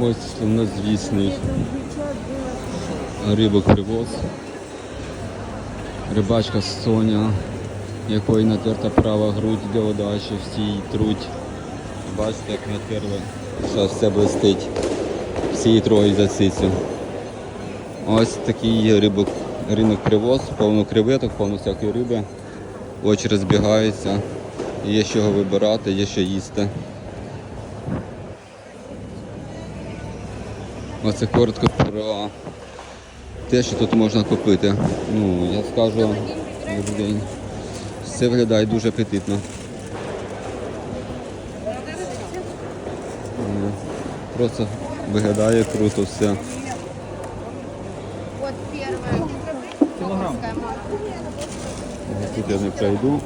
Ось славнозвісний рибок привоз. Рибачка Соня, якої натерта права грудь для удачі, всі її труть. Бачите, як натерли. Зараз все блистить. Всі її троють за цицю. Ось такий рибок, ринок привоз, повно креветок, повно всякої риби. Очі розбігаються. Є з чого вибирати, є що їсти. Оце коротко про те, що тут можна купити. Ну, я скажу добрий день. Все виглядає дуже апетитно. Просто виглядає круто все. Килограмм. Тут я не пройду.